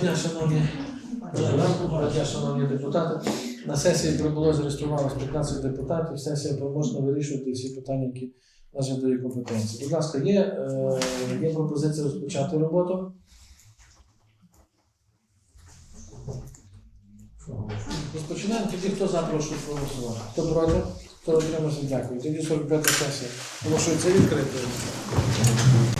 дня, шановні депутати. На сесії прибуло зареєструвалося 15 депутатів. Сесія можна вирішувати всі питання, які належать до її компетенції. Будь ласка, є, е, є пропозиція розпочати роботу? Розпочинаємо. Тоді хто за, прошу проголосувати. Хто проти? Хто отримався, дякую. Тоді 45 сесія. Оголошується відкритою. України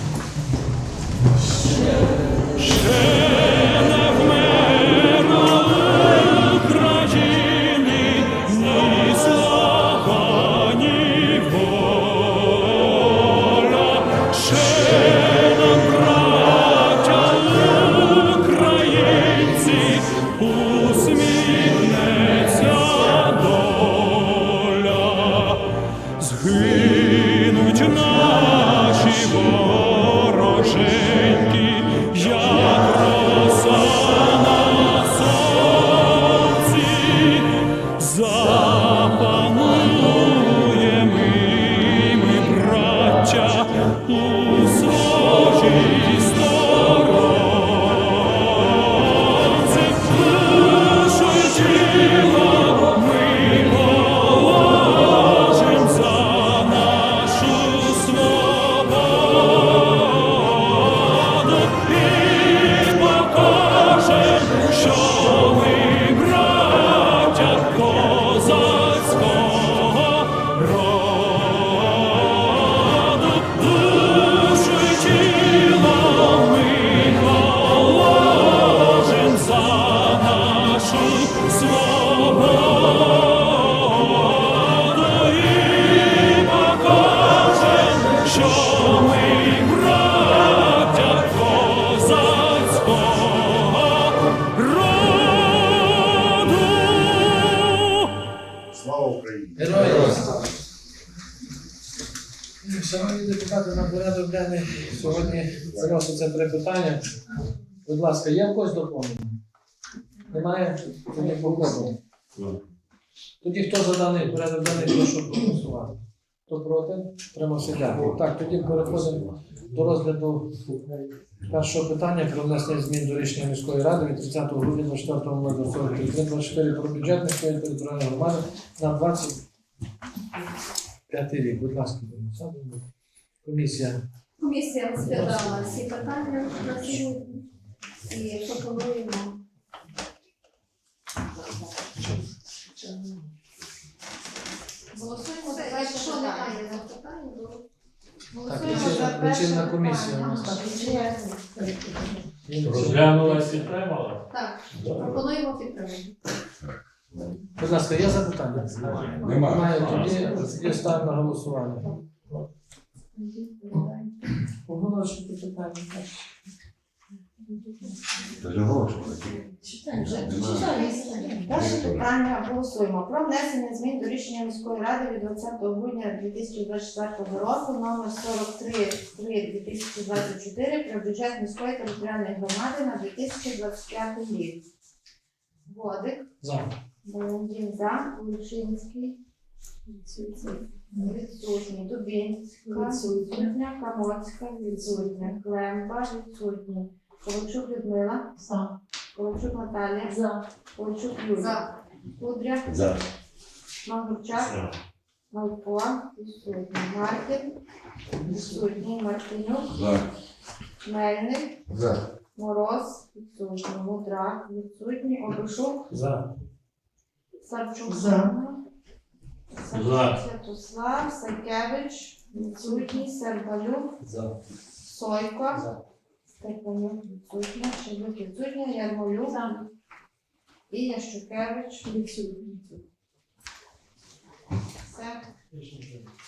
ласка, є в когось доповнення? Немає? Тоді походимо. Тоді хто за даний порядок денний, прошу проголосувати. Хто проти? Тримався дякую. Так, тоді переходимо до розгляду першого питання про внесення змін до рішення міської ради від 30 грудня 24 року 24 про бюджет міської територіальної громади на 25 рік. Будь ласка, комісія. Комісія розглядала всі питання на сьогодні і пропонуємо. Голосуємо за якщо немає запитань, то голосуємо за перше лічильна комісія у нас, так? Лічильна. Розглянула і підтримала? Так, пропонуємо підтримати. Будь ласка, є запитання? Немає. Тоді, тоді ставимо на голосування. Оголошуйте питання. Перше питання голосуємо. Про внесення змін до рішення міської ради від 20 грудня 2024 року номер 43 2024 про бюджет міської територіальної громади на 2025 рік. Водик, За. Баландін за, Лучинський, відсутній, Дубінська, відсутня, Камоцька, відсутня, Клемба, відсутній, Ковальчук Людмила, За. Ковальчук Наталія, За. Ковальчук Юрій. За. Кудря, За. Магурчак, Малко, відсутній, Маркін, відсутній, Мартинюк, За. Мельник, За. Мороз, відсутній, Мудрак, відсутній, Обишук, За. Савчук, За. За. Святослав, Сакевич, відсутній, Сербалюк, Сойко, За. Степанюк, відсутня, Шелюк, відсутня, Ярмолюк, і Ящукевич, відсутній. Все,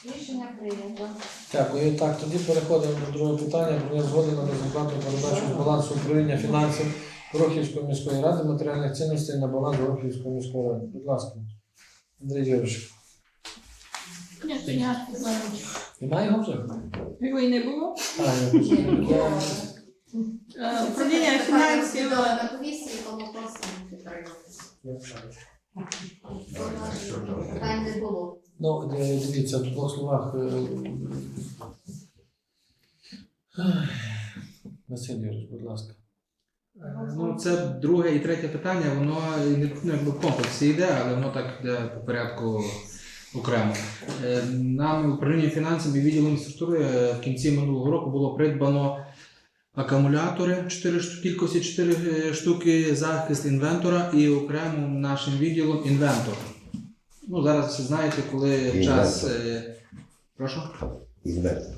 рішення прийнято. Дякую. Так, тоді переходимо до другого питання. Про згоди на безоплатну передачу балансу управління фінансів Рохівської міської ради матеріальних цінностей на баланс Рохівської міської ради. Будь ласка, Андрій Юрійович. Немає його вже? Його і не було. А, я Управління фінансів на комісії, тому просимо підтримати. Питань не було. Ну, е, дивіться, в двох словах. е, Василь Юрійович, будь ласка. Е, Ну, це друге і третє питання, воно не- ну, якби в комплексі йде, але воно так йде по порядку окремо. Е, Нам управління фінансами і відділом інфраструктури е, в кінці минулого року було придбано акумулятори 4 штуки, кількості 4 штуки, захист інвентора і окремо нашим відділом інвентор. Ну, зараз всі знаєте, коли час. е, Прошу? Інвентор.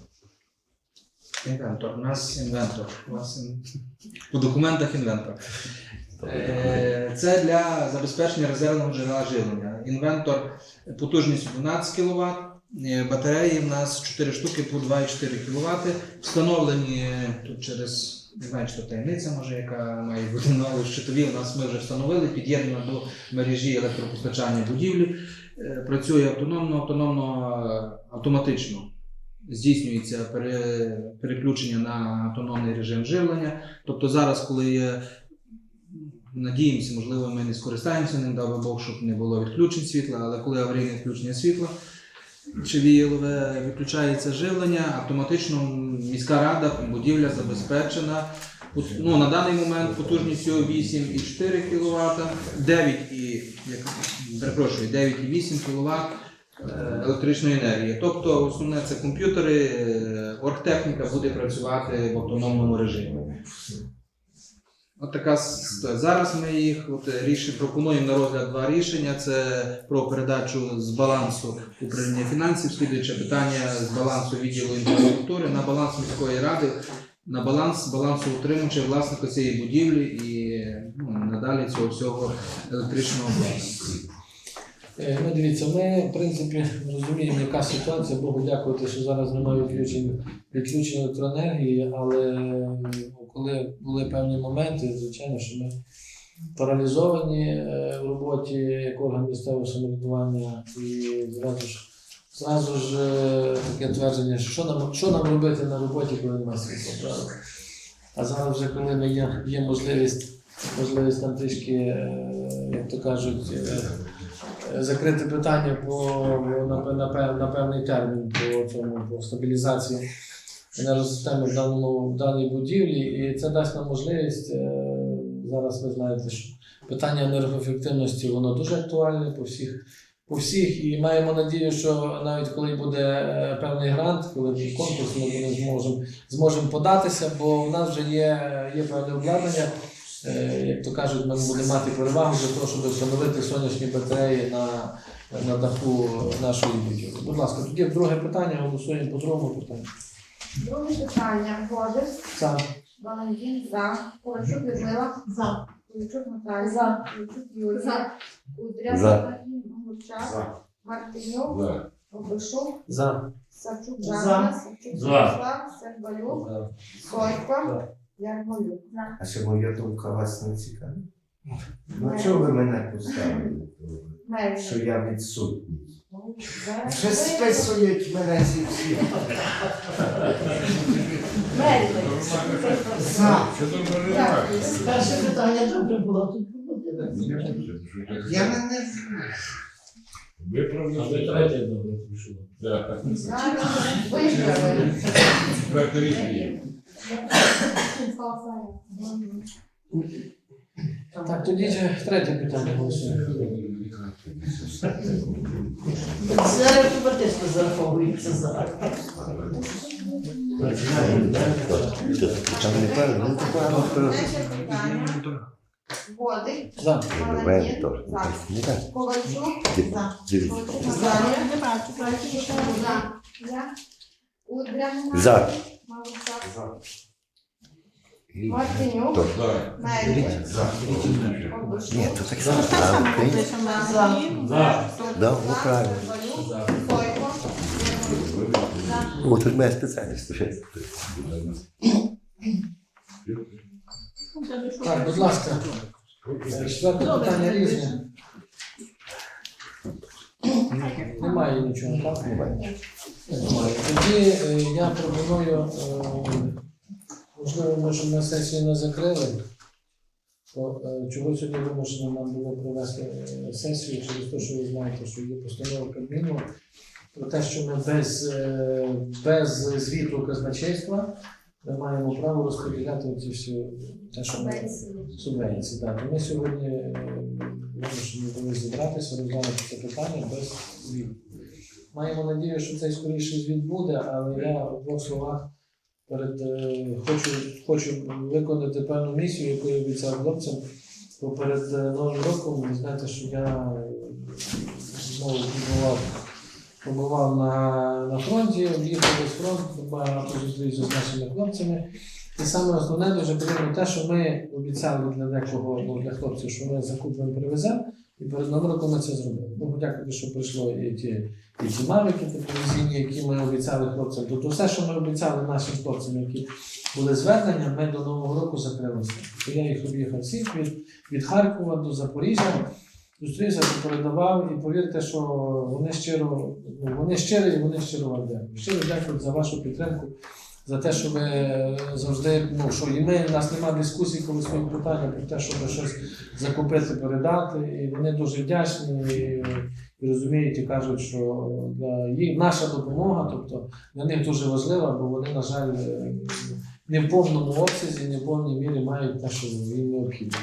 Інвентор. У нас інвентор. У нас ін- по документах інвентор. Е, Це для забезпечення резервного джерела живлення. Інвентор потужністю 12 кВт. Батареї в нас 4 штуки по 2,4 кВт. Встановлені тут через не знаю, то таємниця, може, яка має бути нові щитові. У нас ми вже встановили, під'єднано до мережі електропостачання будівлі. Е, Працює автономно, автономно е, автоматично здійснюється переключення на автономний режим живлення. Тобто зараз, коли надіємося, можливо, ми не скористаємося ним, дав Бог, щоб не було відключень світла, але коли аварійне відключення світла чи віялове виключається живлення, автоматично міська рада, будівля забезпечена. Ну, на даний момент потужністю 8,4 кВт, 9 і, як, перепрошую, 9,8 кВт е, електричної енергії. Тобто основне це комп'ютери, е, оргтехніка буде працювати в автономному режимі. От така. Зараз ми їх от, рішення пропонуємо на розгляд два рішення. Це про передачу з балансу управління фінансів, слідуюче питання з балансу відділу інфраструктури на баланс міської ради, на баланс балансу утримувача власника цієї будівлі і ну, надалі цього всього електричного обладнання. Е, Ну, дивіться, ми, в принципі, розуміємо, яка ситуація. Богу дякувати, що зараз немає відключень, відключень електроенергії, але коли були певні моменти, звичайно, що ми паралізовані е, в роботі як орган місцевого самоврядування і зразу ж. Зразу ж е, таке твердження, що нам, що нам робити на роботі, коли немає світла. А зараз вже коли ми є, є можливість, можливість там трішки, як то кажуть, закрити питання по на, на, на певний термін по цьому по стабілізації енергосистеми в даному в даній будівлі, і це дасть нам можливість. е, Зараз ви знаєте, що питання енергоефективності воно дуже актуальне по всіх. По всіх, і маємо надію, що навіть коли буде е, певний грант, коли буде конкурс, ми зможемо зможемо податися, бо в нас вже є, є певне обладнання. Е, Як то кажуть, ми будемо мати перевагу для того, щоб встановити сонячні батареї на, на даху нашої будівлі. Будь ласка, тоді друге питання, голосуємо по другому питанню. Друге питання. Годик, За. Валентин за. Ковальчук Людмила. За. Ковальчук Наталія. За. Ковальчук Юлія. За. Кудря За. Мартинюк. Обишук. За. Савчук За. Жанна. Савчук За. Святослав. Сербалюк. Сойко. А ще моя думка вас не цікавить? Ну чого ви мене поставили? Що я відсутній? Ну, Вже списують мене зі всіх. За. Перше питання добре було. Тут Я мене А ви третє добре прийшло. Зараз виграли. Так, тоді третє питання голосуємо. Зараз автоматично зараховується за. Там не певно, не певно. Третє питання. Годик. За. Валентин. За. Ковальчук. За. Ковальчук. Не бачу, бачу. За. Я. За. Мартинюк. Тож. Мельник. Ні, то так само. За. За. Да, ну, правильно. Сербалюк. Сойко. О, тут моя спеціальність. Вже. Так, будь ласка. Четверте питання різне. Немає нічого, так? Немає. Тоді е, я пропоную, е, можливо, ми щоб на сесію не закрили. То, е, чого сьогодні вимушено нам було провести е, сесію через те, що ви знаєте, що є постанова Кабміну про те, що ми без, е, без звіту казначейства ми маємо право розподіляти ці всі те, що ми Субвенції. Так, ми сьогодні е, вимушені були зібратися, розглянути це питання без звіту. Маємо надію, що цей скоріше звіт буде, але я в двох словах перед е, хочу, хочу виконати певну місію, яку я обіцяв хлопцям. Бо перед е, Новим роком ви знаєте, що я знову побував, побував на, на фронті, об'їхав весь фронт, багато з нашими хлопцями. І саме основне дуже приємно те, що ми обіцяли для декого, ну для хлопців, що ми закупимо привеземо, і перед новим роком ми це зробили. Богу дякувати, що прийшло і ті, і ті навики телевізійні, які ми обіцяли хлопцям. Тобто все, що ми обіцяли нашим хлопцям, які були звернення, ми до Нового року закрилися. Я їх об'їхав всіх від, від Харкова до Запоріжжя. Зустрівся, передавав, і повірте, що вони щиро, ну, вони щирі і вони щиро вам дякують. Щиро дякують за вашу підтримку, за те, що ви завжди, ну що і ми, у нас немає дискусій, коли свої питання про те, щоб щось закупити, передати. І вони дуже вдячні і, і розуміють і кажуть, що для їх наша допомога, тобто для них дуже важлива, бо вони, на жаль, не в повному обсязі, не в повній мірі мають те, що їм необхідно.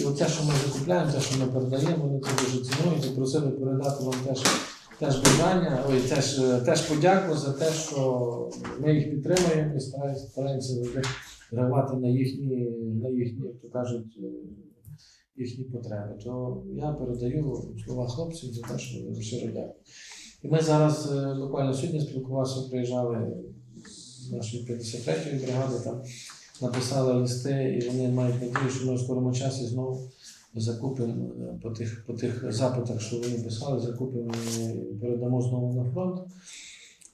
І от те, що ми закупляємо, те, що ми передаємо, вони це дуже цінують і просили передати вам теж, теж бажання, ой, теж, е, теж подяку за те, що ми їх підтримуємо і стараємося, завжди реагувати на їхні, на їхні, як то кажуть, е, їхні потреби. То я передаю слова хлопців за те, що щиро дякую. І ми зараз е, буквально сьогодні спілкувалися, приїжджали з нашої 53-ї бригади, там написали листи, і вони мають надію, що ми в скорому часі знову закупимо е, по тих, по тих запитах, що вони писали, закупимо і передамо знову на фронт.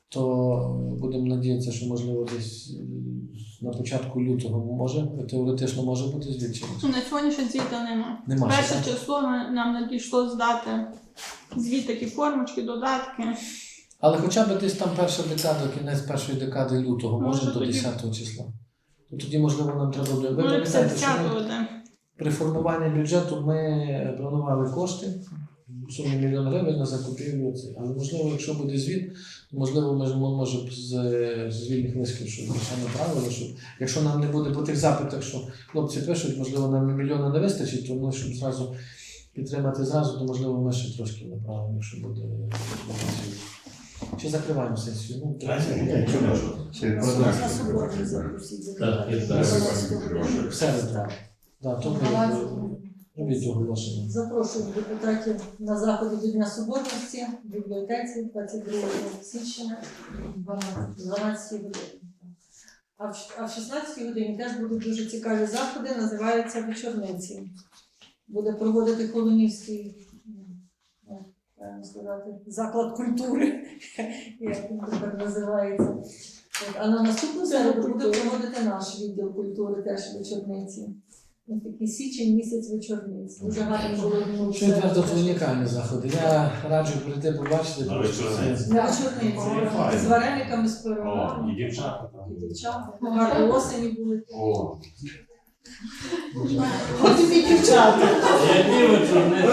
То будемо надіятися, що можливо десь е, на початку лютого може теоретично може бути звідчення. На сьогоднішній звіта нема. Нема Перше так? число нам надійшло здати звіт такі формочки, додатки. Але хоча б десь там перша декада, кінець першої декади лютого, може, Може, до тоді. 10 числа. То тоді, можливо, нам треба буде. Ви Може, пам'ятаєте, що ми буде. при формуванні бюджету ми планували кошти в сумі мільйон гривень на закупівлю. цих. Але можливо, якщо буде звіт, то можливо, ми ж мо- може б з, з вільних листів, щоб ми ще направили, щоб якщо нам не буде по тих запитах, що хлопці пишуть, можливо, нам і мільйона не вистачить, то ми щоб зразу підтримати зразу, то можливо ми ще трошки направимо, якщо буде. Чи закриваємо сесію? Ну. Так, я так. все не. Да, то робіть оголошення. Запрошую депутатів на заходи до Дня Соборності в бібліотеці 22 січня в 12 годині. А в, а в 16 годині теж будуть дуже цікаві заходи, називаються вечорниці. Буде проводити Колонівський сказати, заклад культури, як він тепер називається. От, а на наступну середу буде проводити наш відділ культури теж вечорниці. Ось такий січень місяць вечорниць. Дуже гарно було ну, Що відверто то унікальні заходи. Я раджу прийти побачити. На що вечорниці. це- вечорниці. З варениками, з О, пирогами. і дівчата там. І дівчата. Гарно осені були. О, Потім і дівчата. Я дивлюся, не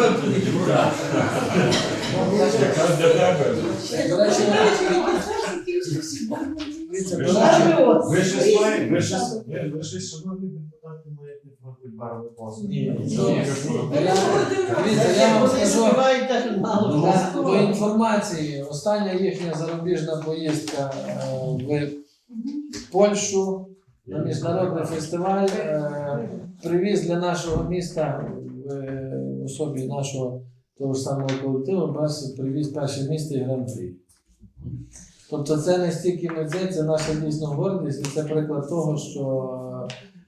Ви щось маєте, ви щось, ви ви депутати, маєте проти барви до інформації. Остання їхня зарубіжна поїздка е, в Польщу на міжнародний фестиваль е, привіз для нашого міста особі нашого того ж самого колективу, перший привіз перше місце і гран-прі. Тобто це не стільки митець, це наша дійсно гордість, і це приклад того, що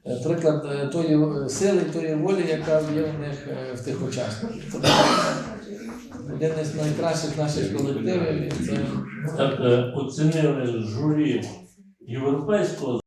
е, приклад е, тої сили, тої волі, яка є в них е, в тих учасників. Тобто, один із найкращих наших колективів. Це Так оцінили журі європейського